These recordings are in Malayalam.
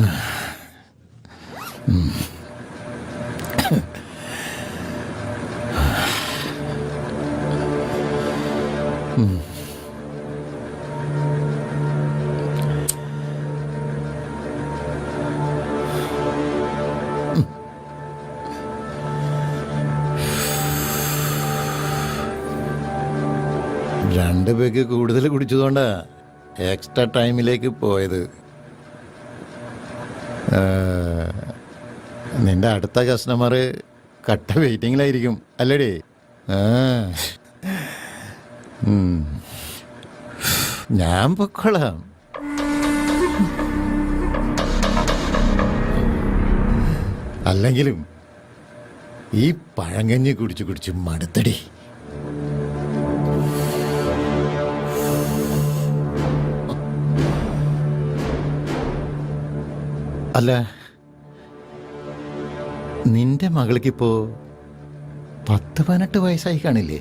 രണ്ട് പേക്ക് കൂടുതൽ കുടിച്ചതുകൊണ്ടാ എക്സ്ട്രാ ടൈമിലേക്ക് പോയത്. നിന്റെ അടുത്ത കസ്റ്റമർ കട്ട വെയിറ്റിങ്ങിലായിരിക്കും അല്ലടേ. ഞാൻ പൊക്കോളാം. അല്ലെങ്കിലും ഈ പഴങ്കഞ്ഞി കുടിച്ച് കുടിച്ച് മടുത്തടി. അല്ല നിന്റെ മകൾക്കിപ്പോ പത്ത് പതിനെട്ട് വയസ്സായി കാണില്ലേ?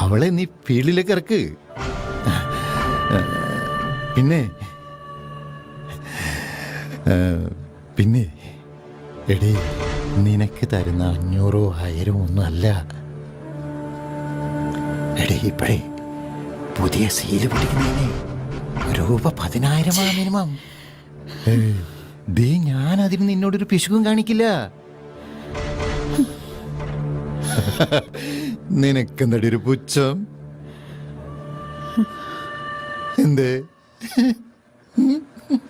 അവളെ നീ ഫീൽഡിലേക്ക് ഇറക്ക്. പിന്നെ പിന്നെ എടി നിനക്ക് തരുന്ന അഞ്ഞൂറോ ആയിരമോ ഒന്നും അല്ല. എടീ ഇപ്പഴേ പുതിയ സീൽ പിടിക്കുന്നതിന് രൂപ പതിനായിരമാണ് മിനിമം ദേ ഞാൻ അതിന് നിന്നോടൊരു പിശുക്കും കാണിക്കില്ല. നിനക്കെന്തടി ഒരു പുച്ഛം? എന്തേ?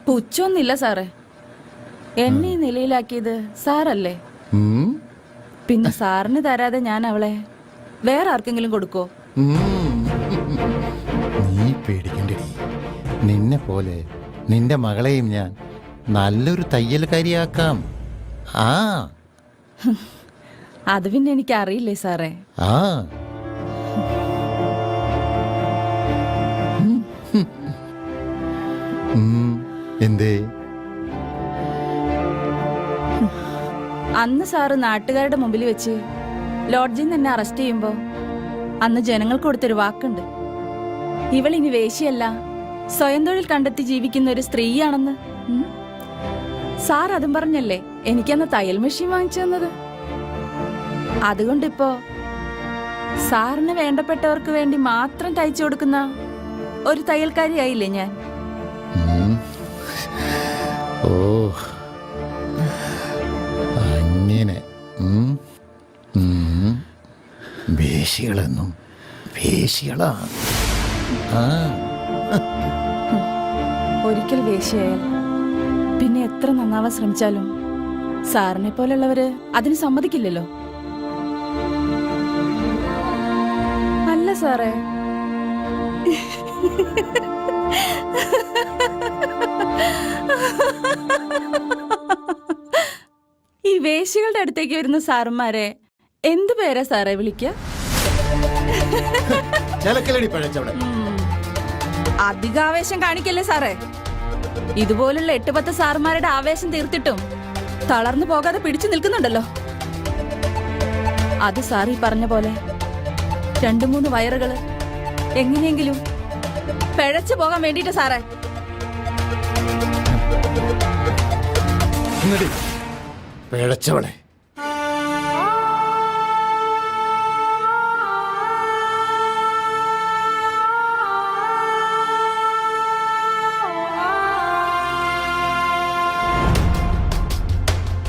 പുച്ഛമൊന്നുമില്ല സാറേ. എന്നെ ഈ നിലയിലാക്കിയത് സാറല്ലേ? പിന്നെ സാറിന് തരാതെ ഞാൻ അവളെ വേറെ ആർക്കെങ്കിലും കൊടുക്കോ. നീ പേടിക്കണ്ടടി നിന്നെ പോലെ നിന്റെ മകളെയും ഞാൻ നല്ലൊരു തയ്യൽക്കാരിയാക്കാം. ആ. അത് പിന്നെ എനിക്ക് അറിയില്ലേ സാറേ. ആ. എന്തേ? അന്ന് സാറ് നാട്ടുകാരുടെ മുമ്പിൽ വെച്ച് ലോഡ്ജിൽ നിന്ന് എന്നെ അറസ്റ്റ് ചെയ്യുമ്പോ അന്ന് ജനങ്ങൾക്ക് കൊടുത്തൊരു വാക്കുണ്ട്. ഇവളിനി വേശിയല്ല. സ്വയം തൊഴിൽ കണ്ടെത്തി ജീവിക്കുന്ന ഒരു സ്ത്രീയാണെന്ന്. സാർ അതും പറഞ്ഞല്ലേ എനിക്കന്ന് തയ്യൽ മെഷീൻ വാങ്ങിച്ചു തന്നത്. അതുകൊണ്ടിപ്പോ സാറിന് വേണ്ടപ്പെട്ടവർക്ക് വേണ്ടി മാത്രം തയ്ച്ചു കൊടുക്കുന്ന ഒരു തയ്യൽക്കാരിയായില്ലേ ഞാൻ? വേശികളെന്നും വേശികളാ. ആ. ഒരിക്കൽ വേശിയായാൽ പിന്നെ എത്ര നന്നാവാൻ ശ്രമിച്ചാലും സാറിനെ പോലെയുള്ളവര് അതിന് സമ്മതിക്കില്ലല്ലോ. അല്ല സാറേ. ഈ വേശികളുടെ അടുത്തേക്ക് വരുന്ന സാറന്മാരെ എന്തു പേരാ സാറേ വിളിക്കുക ചിലക്കലടി പഴച്ചവിടെ അധികാവേശം കാണിക്കല്ലേ സാറേ? ഇതുപോലുള്ള എട്ട് പത്ത് സാറുമാരുടെ ആവേശം തീർത്തിട്ടും തളർന്നു പോകാതെ പിടിച്ചു നിൽക്കുന്നുണ്ടല്ലോ. അത് സാറി പറഞ്ഞ പോലെ രണ്ടു മൂന്ന് വയറുകൾ എങ്ങനെയെങ്കിലും പിഴച്ചു പോകാൻ വേണ്ടിട്ട് സാറേ. പിഴച്ചവളെ.